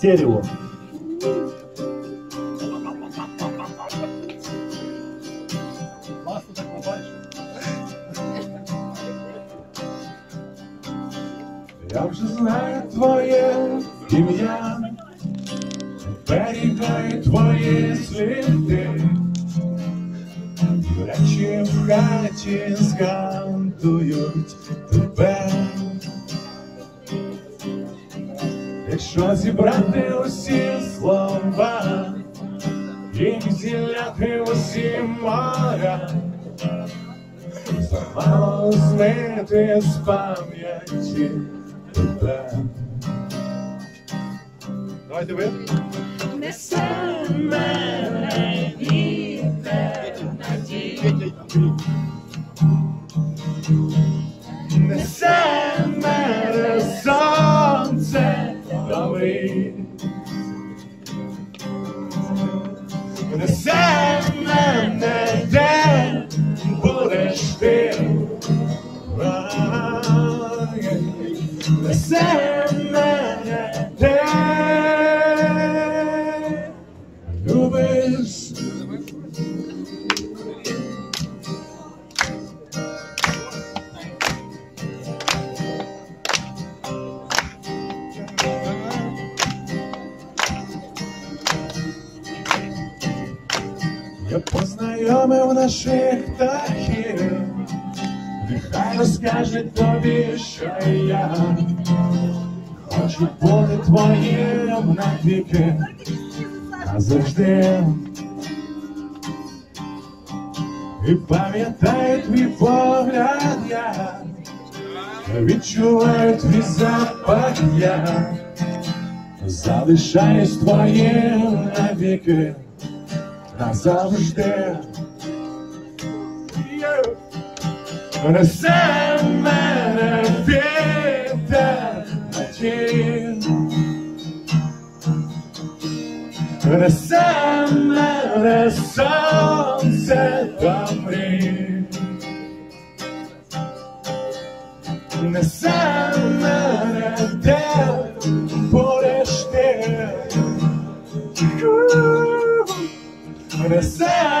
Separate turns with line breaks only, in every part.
стерео. Класно так побачив.
Я вже знаю твоє ім'я, берігаю твої сліди, речі в хаті згадують тебе. Якщо зібрати усі слова і зіляти усі моря, замало змити з пам'яті тебе.
Давайте ви.
Несе мене вітер надії. The Sandman that Dan would expel. The that Я познайомив наших птахів, нехай розкаже тобі, що я. Хочу бути твоїм навіки, назавжди. І пам'ятаю твій погляд я, відчуваю твій запах я, залишаюсь твоїм навіки Cause I was there yeah. When a sad man had been down my chin When a sad man had sunset coming When a Yes.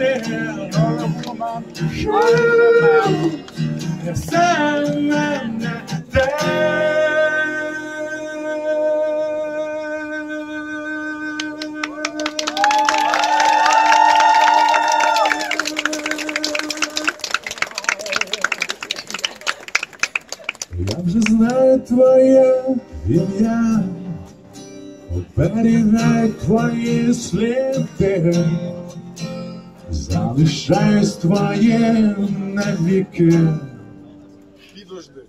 Я вже знаю твоє ім'я, оберігай твої сліди, залишаюсь твоїм навіки.
Підожди.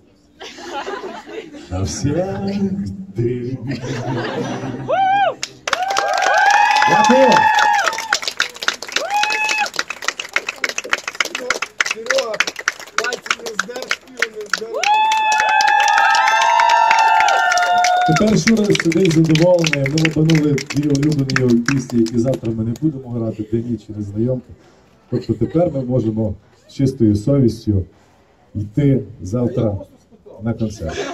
Навсегда.
Дякую. Серега, пальці не здер, спів не здер.
Тепер Шура сидить задоволений. Ми опанули дві улюблені пісні, які завтра ми не будемо грати, де ніч і Тобто тепер ми можемо з чистою совістю йти завтра на концерт.